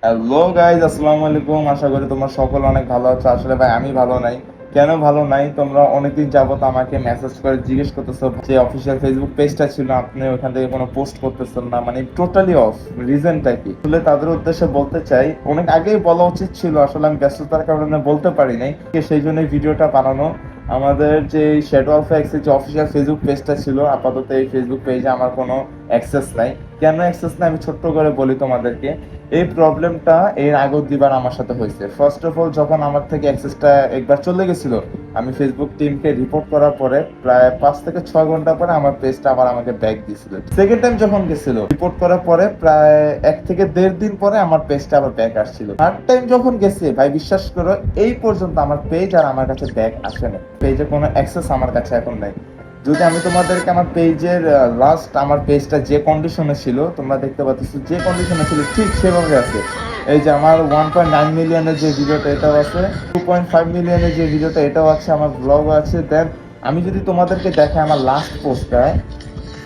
Hello guys আসসালামু আলাইকুম। আশা করি তোমরা সকল অনেক ভালো আছো। আসলে ভাই, আমি ভালো নাই। কেন ভালো নাই? তোমরা অনেকদিন যাবত আমাকে মেসেজ করে জিজ্ঞেস করতেছো, যে অফিসিয়াল ফেসবুক পেজটা ছিল, আপনি ওখান থেকে কোনো পোস্ট করতেছেন না? মানে টোটালি অফ রিজনটা কি? আসলে তাদের উদ্দেশ্যে বলতে চাই, অনেক আগেই বলা উচিত ছিল, আসলে আমি ব্যস্ততার কারণে বলতে পারি নাই সেই জন্য ভিডিওটা বানানো। আমাদের যে শ্যাডো অফ এক্স যে অফিসিয়াল ফেসবুক পেজটা ছিল, আপাতত এই ফেসবুক পেজে আমার কোনো অ্যাক্সেস নাই। কেন অ্যাক্সেস নাই? আমি ছোট্ট করে বলি তোমাদেরকে। এই প্রবলেমটা এর আগের দিবার আমার সাথে হয়েছে। ফার্স্ট অফ অল যখন আমার থেকে অ্যাক্সেসটা একবার চলে গেছিল, আমি ফেসবুক টিমকে রিপোর্ট করার পরে প্রায় পাঁচ থেকে ছয় ঘণ্টা পরে আমার পেজটা আবার আমাকে ব্যাক দিয়েছিল। সেকেন্ড টাইম যখন গেছিল রিপোর্ট করার পরে প্রায় এক থেকে দেড় দিন পরে আমার পেজটা আবার ব্যাক আসছিল। থার্ড টাইম যখন গেছে, ভাই বিশ্বাস করো, এই পর্যন্ত আমার পেজ আর আমার কাছে ব্যাক আসে না পেজে কোনো অ্যাক্সেস আমার কাছে এখন নাই। যদি আমি তোমাদেরকে আমার পেজের লাস্ট আমার পেজটা যে কন্ডিশনে ছিল, তোমরা দেখতে পাচ্ছ যে কন্ডিশনে ছিল ঠিক সেভাবে আছে। এই যে আমার ওয়ান পয়েন্ট নাইন মিলিয়নের যে ভিডিওটা এটাও আছে। টু পয়েন্ট ফাইভ মিলিয়নের যে ভিডিওটা এটাও আছে, আমার ব্লগ আছে। দেন আমি যদি তোমাদেরকে দেখাই আমার লাস্ট পোস্টটায়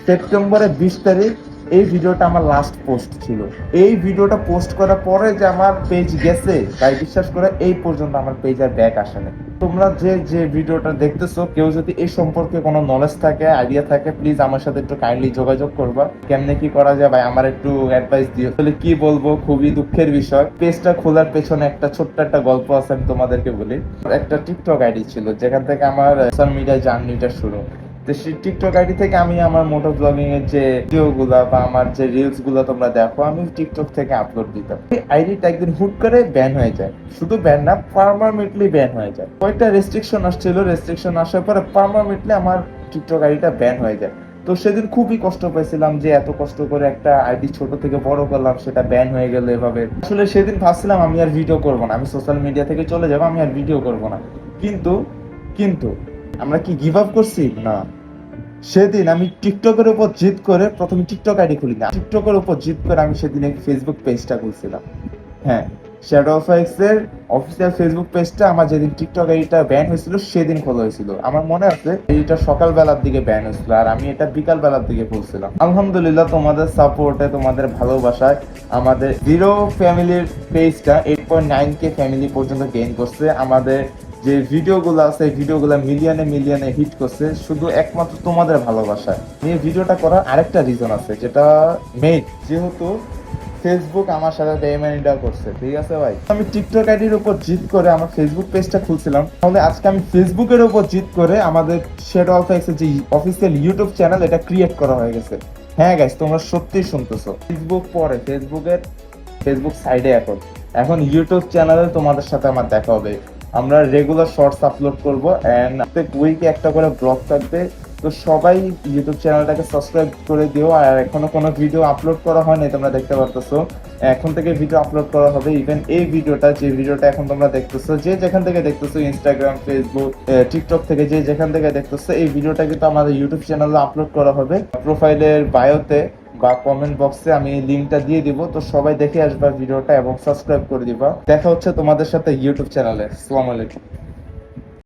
সেপ্টেম্বরের বিশ তারিখ এই ভিডিওটা আমার লাস্ট পোস্ট ছিল। এই ভিডিওটা পোস্ট করার পরে যে আমার পেজ গেছে, তাই বিশ্বাস করে এই পর্যন্ত আমার পেজ আর ব্যাক আসে না তোমরা যে যে ভিডিওটা দেখতেছো, কেউ যদি এই সম্পর্কে কোনো নলেজ থাকে আইডিয়া থাকে প্লিজ আমার সাথে একটু কাইন্ডলি যোগাযোগ করবা। কেমনে কি করা যায় ভাই, আমার একটু অ্যাডভাইস দিও। তাহলে কি বলব, খুবই দুঃখের বিষয়। পেজটা খোলার পেছনে একটা ছোট্ট একটা গল্প আছে, আমি তোমাদেরকে বলি। একটা টিকটক আইডি ছিল, যেখান থেকে আমার সোশ্যাল মিডিয়া জার্নিটা শুরু। তো সেই টিকটক আইডি থেকে আমি আমার মোটো ব্লগিং এর যে ভিডিও গুলা বা আমার যে রিলসগুলা তোমরা দেখো, আমি টিকটক থেকে আপলোড দিতাম। আইডিটা একদিন হুট করে ব্যান হয়ে যায়। শুধু ব্যান না পার্মানেন্টলি ব্যান হয়ে যায়। কয়েকটা রেস্ট্রিকশন আসছিল। রেস্ট্রিকশন আসার পরে পার্মানেন্টলি আমার টিকটক আইডিটা ব্যান হয়ে যায়। তো সেদিন খুবই কষ্ট পেয়েছিলাম যে এত কষ্ট করে একটা আইডি ছোট থেকে বড় করলাম, সেটা ব্যান হয়ে গেল এভাবে। আসলে সেদিন ভাবছিলাম আমি আর ভিডিও করব না। আমি সোশ্যাল মিডিয়া থেকে চলে যাব, আমি আর ভিডিও করব না। কিন্তু কিন্তু, আমরা কি গিভ আপ করছি? না। সেদিন আমি টিকটকের উপর জিদ করে প্রথমে টিকটক আইডি খুলি না। টিকটকের উপর জিদ করে আমি সেদিন ফেসবুক পেজটা খুলছিলাম। হ্যাঁ শ্যাডো অফ এক্সের অফিসিয়াল ফেসবুক পেজটা আমার যেদিন টিকটক আইডিটা ব্যান হয়েছিল, সেদিন খোলা হয়েছিল। আমার মনে আছে, এইটা সকাল বেলার দিকে ব্যান হয়েছিল আর আমি এটা বিকাল বেলার দিকে খুলছিলাম। আলহামদুলিল্লাহ, তোমাদের সাপোর্টে তোমাদের ভালোবাসায় আমাদের জিরো ফ্যামিলির পেজটা এইট পয়েন্ট নাইন কে ফ্যামিলি পর্যন্ত গেইন করছে। আমাদের যে ভিডিওগুলো আছে, এই ভিডিওগুলো মিলিয়নে মিলিয়নে হিট করছে, শুধু একমাত্র তোমাদের ভালোবাসায় এই ভিডিওটা করার আরেকটা রিজন আছে, যেটা মেইন যেহেতু ফেসবুক আমার সাথে বেইমানিটা করছে, ঠিক আছে ভাই? আমি টিকটক আইডির উপর জিত করে আমার ফেসবুক পেজটা খুলছিলাম। তাহলে আজকে আমি ফেসবুকের উপর জিত করে আমাদের শেড অফ এক্সের যে অফিসিয়াল ইউটিউব চ্যানেল এটা ক্রিয়েট করা হয়ে গেছে। হ্যাঁ গাইস তোমরা সত্যিই শুনতেছো। ফেসবুক পরে ফেসবুকের ফেসবুক সাইডে এখন। এখন ইউটিউব চ্যানেলে তোমাদের সাথে আমার দেখা হবে। আমরা রেগুলার শর্টস আপলোড করব এন্ড প্রত্যেক উইকে একটা করে ব্লগ থাকবে। তো সবাই ইউটিউব চ্যানেলটাকে সাবস্ক্রাইব করে দিও আর এখনও কোনো ভিডিও আপলোড করা হয়নি তোমরা দেখতে পারতেছো। এখন থেকে ভিডিও আপলোড করা হবে। ইভেন এই ভিডিওটা যে ভিডিওটা এখন তোমরা দেখতেছো, যে যেখান থেকে দেখতেছো ইনস্টাগ্রাম ফেসবুক টিকটক থেকে যে যেখান থেকে দেখতেছো, এই ভিডিওটা কিন্তু আমাদের ইউটিউব চ্যানেলে আপলোড করা হবে। প্রোফাইলের বায়োতে বা কমেন্ট বক্সে আমি লিঙ্কটা দিয়ে দিব। তো সবাই দেখে আসবা ভিডিওটা এবং সাবস্ক্রাইব করে দিবা। দেখা হচ্ছে তোমাদের সাথে ইউটিউব চ্যানেলে আসসালামু আলাইকুম।